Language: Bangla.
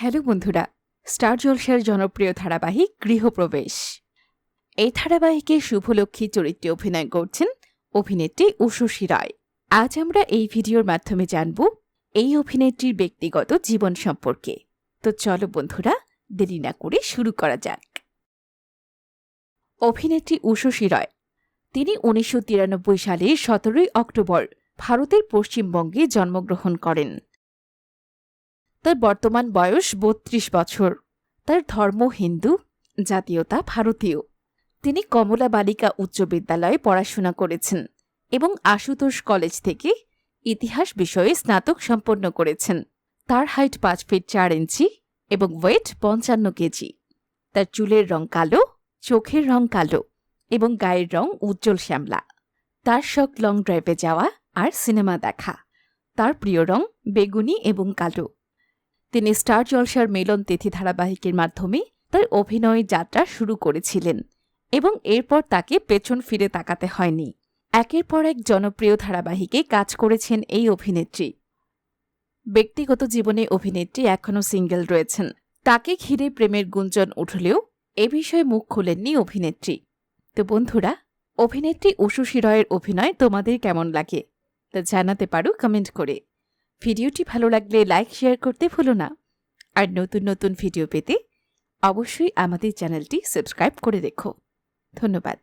হ্যালো বন্ধুরা, স্টার জলসার জনপ্রিয় ধারাবাহিক গৃহপ্রবেশ। এই ধারাবাহিকে শুভলক্ষ্মী চরিত্রে অভিনয় করছেন অভিনেত্রী উষসী রায়। আজ আমরা এই ভিডিওর মাধ্যমে জানব এই অভিনেত্রীর ব্যক্তিগত জীবন সম্পর্কে। তো চলো বন্ধুরা, দেরি না করে শুরু করা যাক। অভিনেত্রী উষসী রয়, তিনি উনিশশো তিরানব্বই সালের সতেরোই অক্টোবর ভারতের পশ্চিমবঙ্গে জন্মগ্রহণ করেন। তার বর্তমান বয়স বত্রিশ বছর। তার ধর্ম হিন্দু, জাতীয়তা ভারতীয়। তিনি কমলা বালিকা উচ্চ বিদ্যালয়ে পড়াশোনা করেছেন এবং আশুতোষ কলেজ থেকে ইতিহাস বিষয়ে স্নাতক সম্পন্ন করেছেন। তার হাইট পাঁচ ফিট চার ইঞ্চি এবং ওয়েট পঞ্চান্ন কেজি। তার চুলের রং কালো, চোখের রং কালো এবং গায়ের রং উজ্জ্বল শ্যামলা। তার শখ লং ড্রাইভে যাওয়া আর সিনেমা দেখা। তার প্রিয় রং বেগুনি এবং কালো। তিনি স্টার জলসার মিলন তিথি ধারাবাহিকের মাধ্যমে তার অভিনয় যাত্রা শুরু করেছিলেন এবং এরপর তাকে পেছন ফিরে তাকাতে হয়নি। একের পর এক জনপ্রিয় ধারাবাহিকে কাজ করেছেন এই অভিনেত্রী। ব্যক্তিগত জীবনে অভিনেত্রী এখনও সিঙ্গেল রয়েছেন। তাকে ঘিরে প্রেমের গুঞ্জন উঠলেও এ বিষয়ে মুখ খোলেননি অভিনেত্রী। তো বন্ধুরা, অভিনেত্রী উষুশী রয়ের অভিনয় তোমাদের কেমন লাগে? তা জানাতে পারো কমেন্ট করে। ভিডিওটি ভালো লাগলে লাইক, শেয়ার করতে ভুলো না। আর নতুন নতুন ভিডিও পেতে অবশ্যই আমাদের চ্যানেলটি সাবস্ক্রাইব করে দেখো ধন্যবাদ।